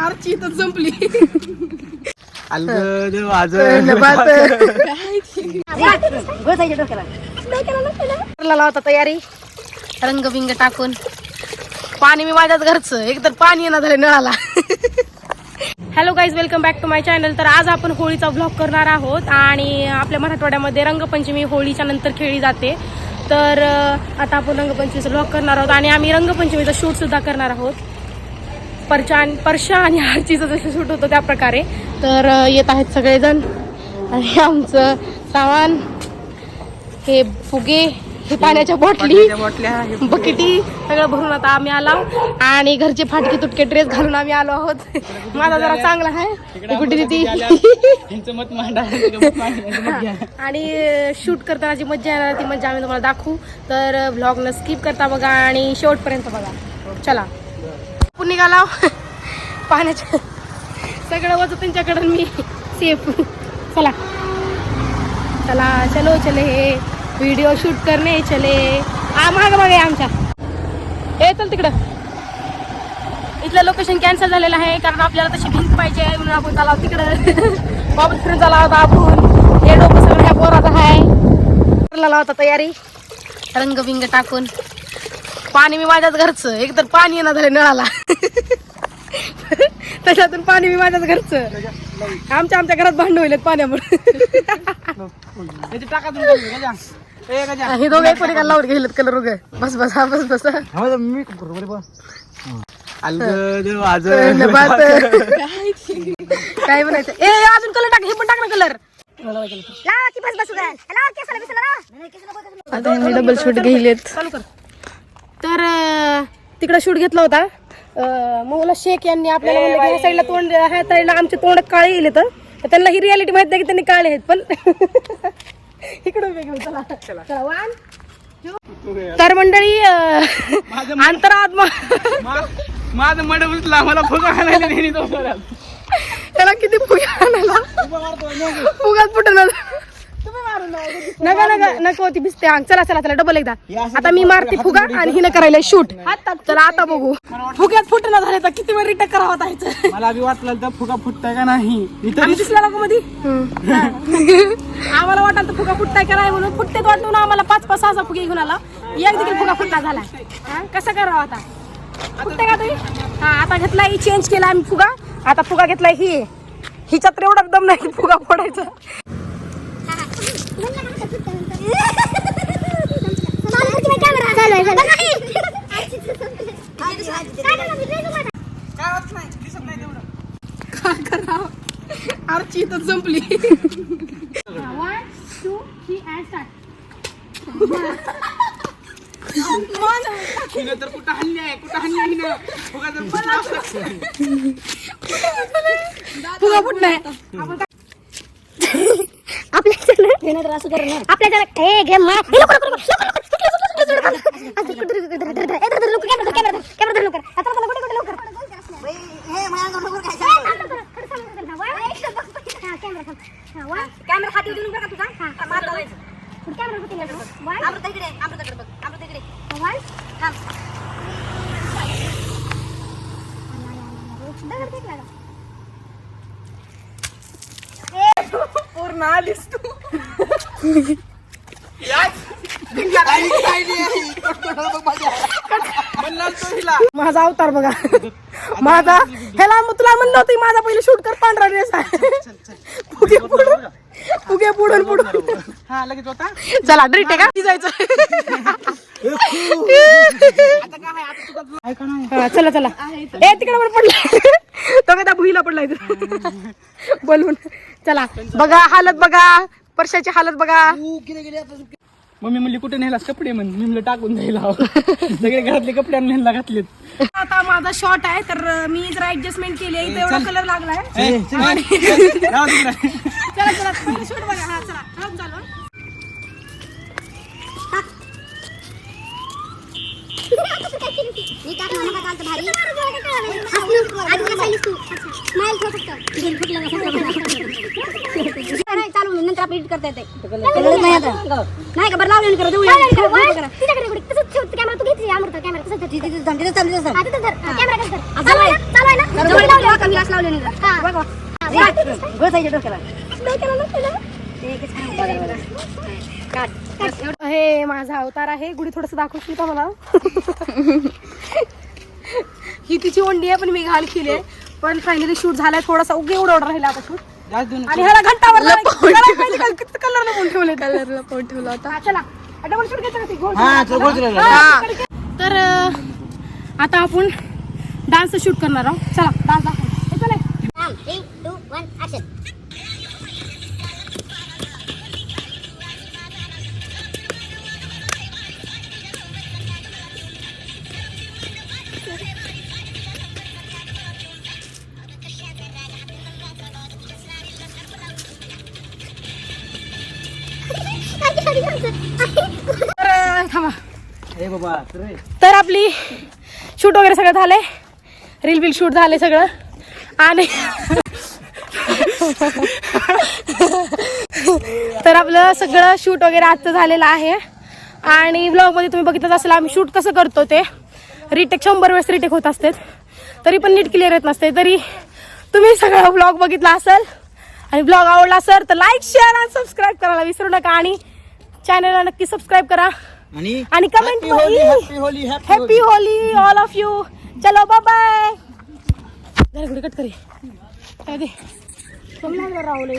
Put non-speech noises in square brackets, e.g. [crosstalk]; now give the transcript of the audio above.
आरची तर संपली. अलगद वाज करला होता तयारी. रंगबिंग टाकून. पाणी मी माझ्याच घरचं. एक तर पाणी येणार झालं नळाला. Hello guys welcome back to my channel तर आज आपण होळीचा व्लॉग करणार आहोत आणि आपल्या मराठवाड्यामध्ये रंगपंचमी होळीच्या नंतर खेळली जाते. तर आता आपण रंगपंचमीचा व्लॉग करणार आहोत आणि आम्ही रंगपंचमीचा शूट सुद्धा करणार आहोत. परशा परशा आणि आरचीचं जसं शूट होतं त्या प्रकारे तर येत आहेत सगळेजण. आणि आमचं सामान हे फुगे हे पाण्याच्या बॉटली बकेटी सगळं भरून आता आम्ही आलो आणि घरचे फाटके तुटके ड्रेस घालून आम्ही आलो आहोत. माझा जरा चांगला आहे. कुठे ती. आणि शूट करताना जी मज्जा येणार ती मज्जा आम्ही तुम्हाला दाखवू. तर व्लॉग न स्किप करता बघा आणि शेवटपर्यंत बघा. चला. आपण निघाला पाण्याच्या सगळं वजन त्यांच्याकडून मी सेफ चला. चला चलो चले. हे व्हिडिओ शूट करणे चले. आ माग मागे आमच्या. हे चल तिकडं. इथलं लोकेशन कॅन्सल झालेलं आहे कारण आपल्याला तशी भिंत पाहिजे म्हणून आपण चालाव तिकडं. [laughs] बाबा फिरून चाला होता आपण. हे डोकं सगळं ह्या पोराचं आहे. करला होता तयारी. रंगबिंग टाकून. पाणी मी माझ्याच घरचं. एक तर पाणी येणार झालं नळाला. [laughs] त्याच्यातून पाणी मी माझ्याच घरचं. आमच्या आमच्या घरात भांडण होईल पाण्यामुळे. हे दोघं एक कोणी लावून गेलेत कलर उग. बस बस हा बस बस हा, मी काय करू, बरं, बरं. अलगद वाज. बात. काय म्हणायचं? ए अजून कलर टाक हे पण टाक ना कलर आता यांनी डबल शूट कर तर तिकडं शूट घेतला होता. मौला शेख यांनी आपल्याला म्हणलं की ह्या साईडला तोंड ह्या साईडला आमचे तोंड काळे येले तर त्यांना ही रियालिटी माहीत नाही की त्यांनी काळे आहेत पण. [laughs] इकडून वेगळं चला. चला. वन तर मंडळी अंतरात्मा माझं मड उचला मला फुगा आणायला नेहमी तो. त्याला किती फुगा आणायला? फुगात फुटून नका नका नको ती भिजते. अंग चला चला चला डबल एकदा. आता मी मारते फुगा आणि हिनं करायला शूट चला आता बघू. फुग्यात फुटणं झाले तर किती वेळ रिटर्न करावं जायचं [laughs] मला अभि वाटलं तर फुगा फुटताय का नाही. दिसला नको मध्ये [laughs] आम्हाला वाटलं तर फुगा फुटताय का नाही म्हणून. फुटते वाटून आम्हाला पाच पाच सहा सहा फुगे घेऊन आला. एक देखील फुगा फुटला झाला? कसं करावं आता? फुटते का तुम्ही हा आता घेतलाय चेंज केला आम्ही फुगा. आता फुगा घेतलाय ही. हिच्यात तर एवढा दम नाही फुगा फोडायचा. आरची तर संपली one two three and start हिनं तर कुठं हल्ली आहे कुठं हल्ली आहे हिनं फुगा तर फुगा फुटलाय आपल्या हे घे मा हे लवकर लवकर लवकर लवकर असं कुठं कुठं कुठं कुठं कुठं कुठं लवकर कॅमेरा कॅमेरा हे हाती देऊन बघा तुझा हा मार लावायचं कॅमेरा होती अमृता इकडे अमृताकडे बघ अमृता इकडे वन थांब दगड फेकला का? पूर्ण आलीस तू माझा अवतार बघा. माझा ह्याला तुला म्हणलं होतं माझा पहिले शूट कर पांढरा ड्रेस आहे. फुगे पुढून फुगे पुढून पुढून चला ड्रीट आहे का? जायचं चला चला. ए तिकडे पण पडला. तो काय त्या भुईला पडलाय बोलून. चला बघा हालत बघा. परशाची हालत बघा. मम्मी म्हणली कुठे नेलास कपडे? म्हण मी म्हणलं टाकून द्यायला. सगळे घरातले कपडे आणून ह्यांना घातलेत. आता माझा शॉर्ट आहे तर मी जरा ऍडजस्टमेंट केली आहे. इथे एवढा कलर लागलाय. चल. चला शूट बघा. हा चला. चालू भारी आधी मला सांगितलं तू स्माईल ठेव फक्त तिघे फुटलं नाही चालू नंतर आपण एडिट करता येते नाही. आता. नाही का बरं लावलं करा देऊ तिच्याकडे तसंच ठेव कॅमेरा तू घेतली कॅमेरा कसं धर तिथे तिथे थांब तिथे थांब तिथे थांब. तिथे धर कॅमेरा कसं धर. चालू आहे ना? चालू आहे ना? जवळ. लावले का ग्लास लावले नाही हा. बघ. डोक्याला. डोक्याला एकच काट हे माझा अवतार आहे. गुढी थोडस दाखवशील का मला? ही तिची ओंडी आहे पण मी घाल केली आहे. पण फायनली शूट झालाय. थोडासा उगे एवढा ऑर्डर राहिला आता शूट आणि ह्याला घंटावर ठेवले होता. तर आता आपण डान्स शूट करणार आहोत. चला. डान्स दाखव. तर थांबा तर आपली शूट वगैरे सगळं झालंय. रील बिल शूट झालंय सगळं. आणि तर आपलं सगळं शूट वगैरे आजचं झालेलं आहे. आणि ब्लॉगमध्ये तुम्ही बघितलं असेल आम्ही शूट कसं करतो ते. रिटेक शंभर वेळेस रिटेक होत असते तरी पण नीट क्लिअर येत नसते. तरी तुम्ही सगळं ब्लॉग बघितला असेल आणि ब्लॉग आवडला असेल तर लाईक शेअर आणि सबस्क्राईब करायला विसरू नका. आणि चॅनलला नक्की सबस्क्राईब करा. आणि आणि comment happy Holi happy Holi happy happy Holi all of you चलो बाय बाय जरा गुडी कट करी. राहुल